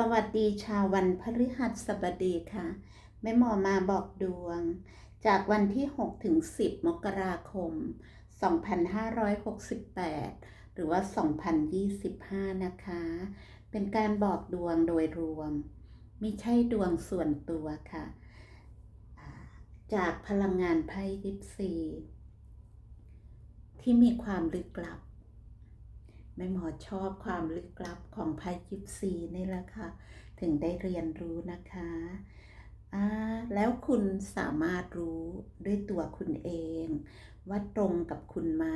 สวัสดีชาววันพฤหัสบดีค่ะแม่หมอมาบอกดวง จากวันที่ 6 ถึง 10 มกราคม 2568 หรือว่า 2025 นะคะ เป็นการบอกดวงโดยรวม ไม่ใช่ดวงส่วนตัวค่ะ จากพลังงานไพ่ยิปซี ที่มีความลึกลับ แม่หมอชอบความลึกลับของไพ่ยิปซีนี่แหละค่ะ ถึงได้เรียนรู้นะคะอ่าแล้วคุณสามารถรู้ด้วยตัวคุณเอง ว่าตรงกับคุณไหม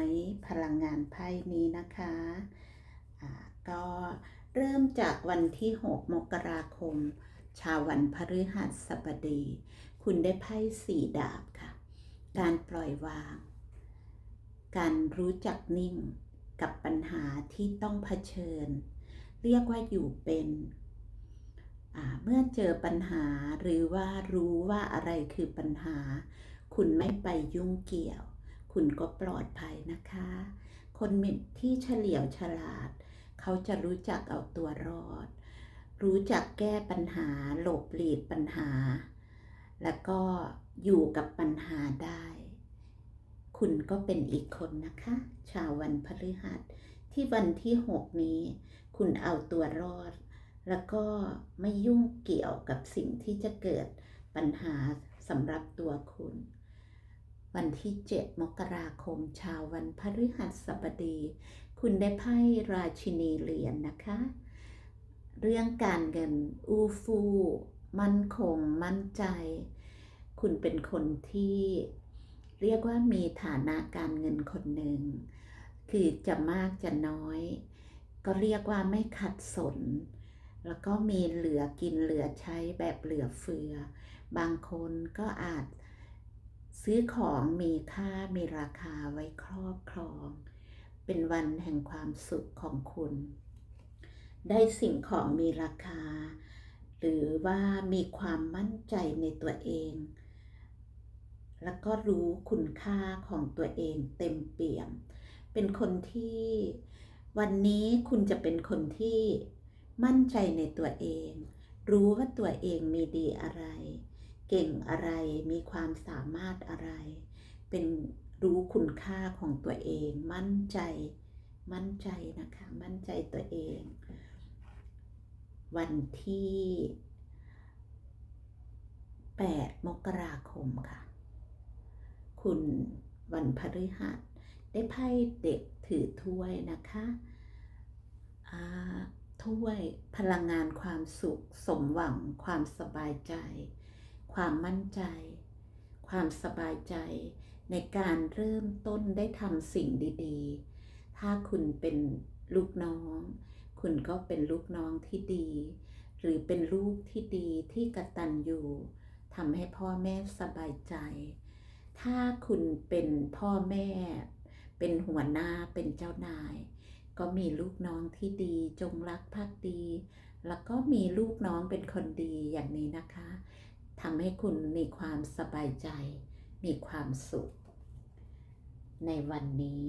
พลังงานไพ่นี้นะคะอ่าก็เริ่มจากวันที่ 6 มกราคม ชาววันพฤหัสบดี คุณได้ไพ่สี่ดาบค่ะ การปล่อยวาง การรู้จักนิ่ง กับปัญหาที่ต้องเผชิญ เรียกว่าอยู่เป็นเมื่อเจอปัญหาหรือว่ารู้ว่าอะไรคือปัญหา คุณไม่ไปยุ่งเกี่ยว คุณก็ปลอดภัยนะคะ คนที่เฉลียวฉลาด เขาจะรู้จักเอาตัวรอด รู้จักแก้ปัญหา หลบหลีกปัญหา แล้วก็อยู่กับปัญหาได้ คุณก็เป็นอีกคนนะคะ ชาววันพฤหัสที่วันที่ 6 นี้ คุณเอาตัวรอด แล้วก็ไม่ยุ่งเกี่ยวกับสิ่งที่จะเกิดปัญหาสำหรับตัวคุณ วันที่ 7 มกราคม ชาววันพฤหัสบดี คุณได้ไพ่ราชินีเหรียญนนะคะ เรื่องการเงินอูฟู มั่นคง มั่นใจ คุณเป็นคนที่ เรียกว่ามีฐานะการเงินคนหนึ่ง คือจะมากจะน้อย ก็เรียกว่าไม่ขัดสน แล้วก็มีเหลือกินเหลือใช้แบบเหลือเฟือ บางคนก็อาจซื้อของมีค่ามีราคาไว้ครอบครอง เป็นวันแห่งความสุขของคุณ ได้สิ่งของมีราคา หรือว่ามีความมั่นใจในตัวเอง แล้วก็รู้คุณค่าของตัวเองเต็มเปี่ยม เป็นคนที่วันนี้คุณจะเป็นคนที่มั่นใจในตัวเอง รู้ว่าตัวเองมีดีอะไร เก่งอะไร มีความสามารถอะไร เป็นรู้คุณค่าของตัวเอง มั่นใจ มั่นใจนะคะ มั่นใจตัวเอง วันที่ 8 มกราคมค่ะ คุณวันพฤหัสได้ไพ่เด็กถือถ้วยนะคะถ้วยพลังงานความสุข สมหวัง ความสบายใจ ความมั่นใจ ความสบายใจ ในการเริ่มต้นได้ทำสิ่งดีๆ ถ้าคุณเป็นลูกน้อง คุณก็เป็นลูกน้องที่ดี หรือเป็นลูกที่ดีที่กระตัญญูทำให้พ่อแม่สบายใจ ถ้าคุณเป็นพ่อแม่ เป็นหัวหน้าเป็นเจ้านาย ก็มีลูกน้องที่ดีจงรักภักดี แล้วก็มีลูกน้องเป็นคนดีอย่างนี้นะคะทำให้คุณมีความสบายใจ มีความสุข ในวันนี้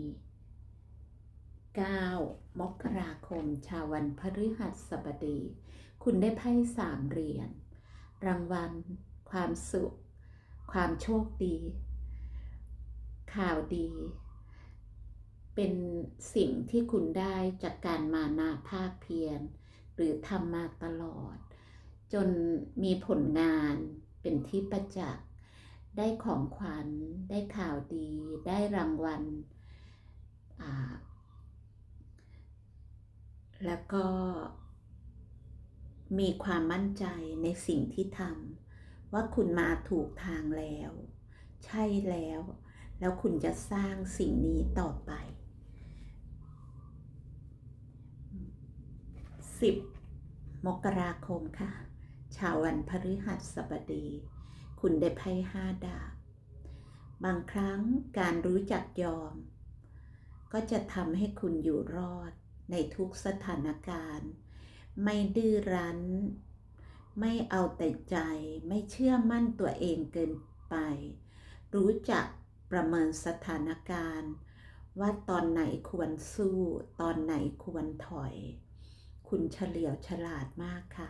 9 มกราคม ชาววันพฤหัสบดี คุณได้ไพ่สามเหรียญรางวัล ความสุข ความโชคดี ข่าวดี เป็นสิ่งที่คุณได้จากการมานาภาคเพียร หรือทำมาตลอด จนมีผลงานเป็นที่ประจักษ์ได้ของขวัญ ได้ข่าวดี ได้รางวัล แล้วก็มีความมั่นใจในสิ่งที่ทำว่าคุณมาถูกทางแล้ว ใช่แล้ว แล้วคุณจะสร้างสิ่งนี้ต่อไป 10 มกราคมค่ะ ชาววันพฤหัสบดี คุณได้ไพ่ห้าดาบบางครั้งการรู้จักยอม ก็จะทำให้คุณอยู่รอดในทุกสถานการณ์ ไม่ดื้อรั้น ไม่เอาแต่ใจ ไม่เชื่อมั่นตัวเองเกินไป รู้จัก ประเมินสถานการณ์ ว่าตอนไหนควรสู้ ตอนไหนควรถอย คุณเฉลียวฉลาดมากค่ะ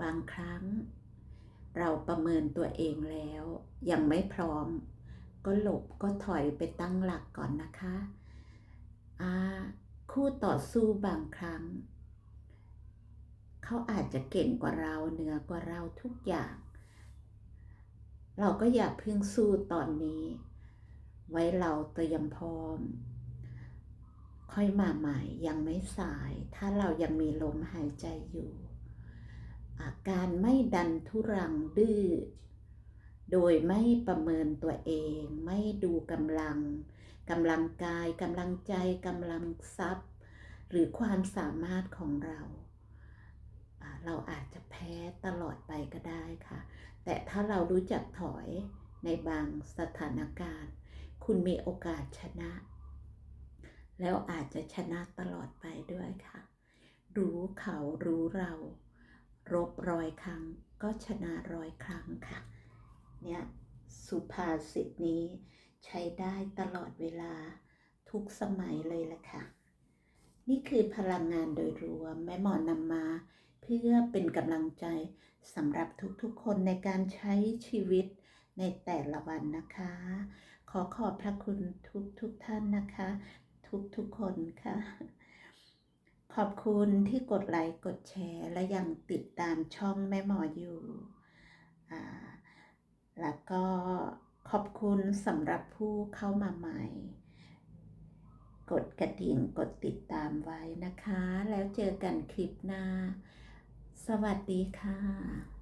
บางครั้ง เราประเมินตัวเองแล้ว ยังไม่พร้อม ก็หลบก็ถอยไปตั้งหลักก่อนนะคะอาคู่ต่อสู้บางครั้ง เขาอาจจะเก่งกว่าเราเหนือกว่าเราทุกอย่าง เราก็อย่าเพึ่งสู้ตอนนี้ ไว้เราเตรียมพร้อม ค่อยมาใหม่ยังไม่สาย ถ้าเรายังมีลมหายใจอยู่อาการไม่ดันทุรังดื้อ โดยไม่ประเมินตัวเอง ไม่ดูกำลังกำลังกายกำลังใจกำลังทรัพย์ หรือความสามารถของเราอ่าเราอาจจะแพ้ตลอดไปก็ได้ค่ะ แต่ถ้าเรารู้จักถอยในบางสถานการณ์ คุณมีโอกาสชนะ แล้วอาจจะชนะตลอดไปด้วยค่ะ รู้เขารู้เรา รบร้อยครั้งก็ชนะร้อยครั้งค่ะ เนี่ยสุภาษิตนี้ใช้ได้ตลอดเวลาทุกสมัยเลยละค่ะ นี่คือพลังงานโดยรวม แม่หมอนำมา เพื่อเป็นกำลังใจสำหรับทุกๆคนในการใช้ชีวิตในแต่ละวันนะคะ ขอขอบพระคุณทุกๆทท่านนะคะ ทุกๆคนค่ะ ขอบคุณที่กดไลค์กดแชร์ และยังติดตามช่องแม่หมออยู่อ่าแล้วก็ขอบคุณสำหรับผู้เข้ามาใหม่ กดกระดิ่งกดติดตามไว้นะคะ แล้วเจอกันคลิปหน้า สวัสดีค่ะ